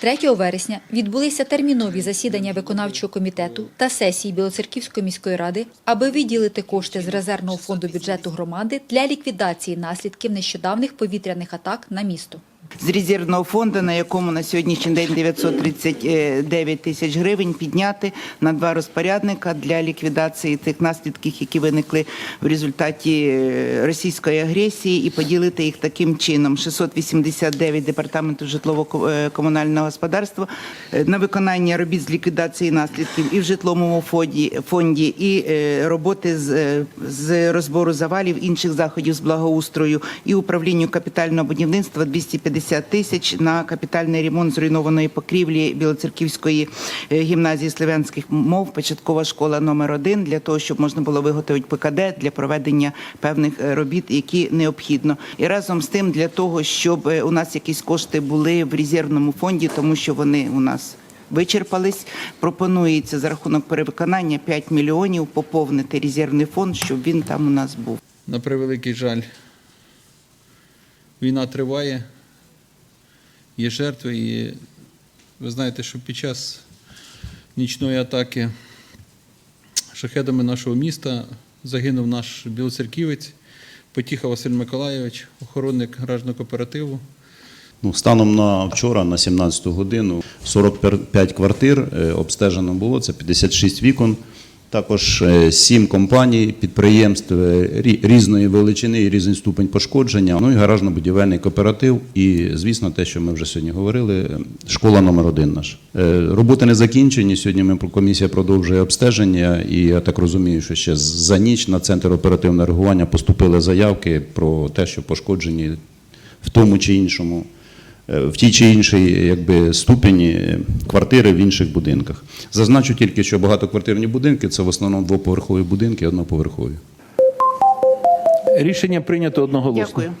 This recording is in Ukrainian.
3 вересня відбулися термінові засідання виконавчого комітету та сесії Білоцерківської міської ради, аби виділити кошти з резервного фонду бюджету громади для ліквідації наслідків нещодавних повітряних атак на місто. З резервного фонду, на якому на сьогоднішній день 939 тисяч гривень, підняти на два розпорядника для ліквідації тих наслідків, які виникли в результаті е, російської агресії, і поділити їх таким чином: 689 департаменту житлово-комунального господарства е, на виконання робіт з ліквідації наслідків і в житловому фонді, фонді і е, роботи з, з розбору завалів, інших заходів з благоустрою і управлінню капітального будівництва 250 тисяч на капітальний ремонт зруйнованої покрівлі Білоцерківської е, гімназії славянських мов, початкова школа номер 1 для того, щоб можна було виготовити ПКД для проведення певних е, робіт, які необхідно. І разом з тим для того, щоб е, у нас якісь кошти були в резервному фонді, тому що вони у нас. Вичерпались, пропонується за рахунок перевиконання 5 мільйонів поповнити резервний фонд, щоб він там у нас був. На превеликий жаль, війна триває, є жертви, і ви знаєте, що під час нічної атаки шахедами нашого міста загинув наш білоцерківець Потіха Василь Миколайович, охоронник гаражного кооперативу. Ну, станом на вчора, на 17 годину, 45 квартир е, обстежено було, це 56 вікон. Також 7 компаній, підприємств е, різної величини і різний ступень пошкодження. Ну і гаражно-будівельний кооператив. І, звісно, те, що ми вже сьогодні говорили, е, школа номер один наш. Е, Роботи не закінчені. Сьогодні ми комісія продовжує обстеження, і я так розумію, що ще за ніч на центр оперативного реагування поступили заявки про те, що пошкоджені в тому чи іншому, е, в тій чи іншій якби, ступені е, квартири в інших будинках. Зазначу тільки, що багатоквартирні будинки це в основному двоповерхові будинки, одноповерхові. Рішення прийнято одноголосно. Дякую.